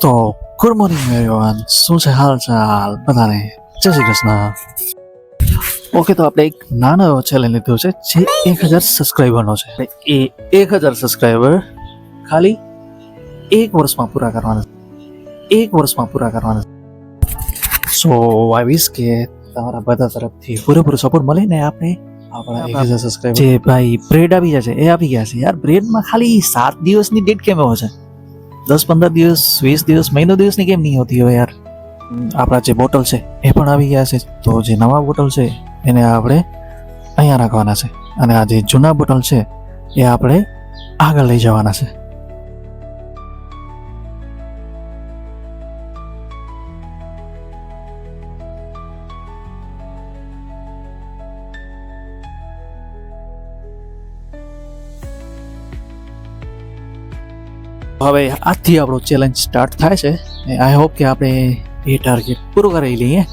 તો good morning everyone શું છે હાલ ચાલ બધાને જય શ્રી કૃષ્ણ ઓકે તો આપણે એક નાનો એવો ચેલેન્જ લીધો છે જે એક હજાર સબસ્ક્રાઈબરનો છે એ એક હજાર સબસ્ક્રાઈબર ખાલી એક વર્ષમાં પૂરા કરવાના એક વર્ષમાં પૂરા કરવાના સો આઈ વિશ કે તમારા બધા તરફથી પૂરેપૂરો સપોર્ટ મળે ને આપણે જે ભાઈ બ્રેડ આવી ગયા છે એ આવી ગયા છે યાર બ્રેડમાં ખાલી સાત દિવસની ડેટ કેમ એવો છે દસ પંદર દિવસ, વીસ દિવસ, મહિનો દિવસની કેમ નહીં હોતી હોય યાર? આપણા જે બોટલ છે, એ પણ આવી ગયા છે. તો જે નવા બોટલ છે, એને આપણે અહીંયા રાખવાના છે. અને આ જે જૂના બોટલ છે, એ આપણે આગળ લઈ જવાના છે. હવે આજથી આપણો ચેલેન્જ સ્ટાર્ટ થાય છે. આઈ હોપ કે આપણે એ ટાર્ગેટ પૂરો કરી લઈએ.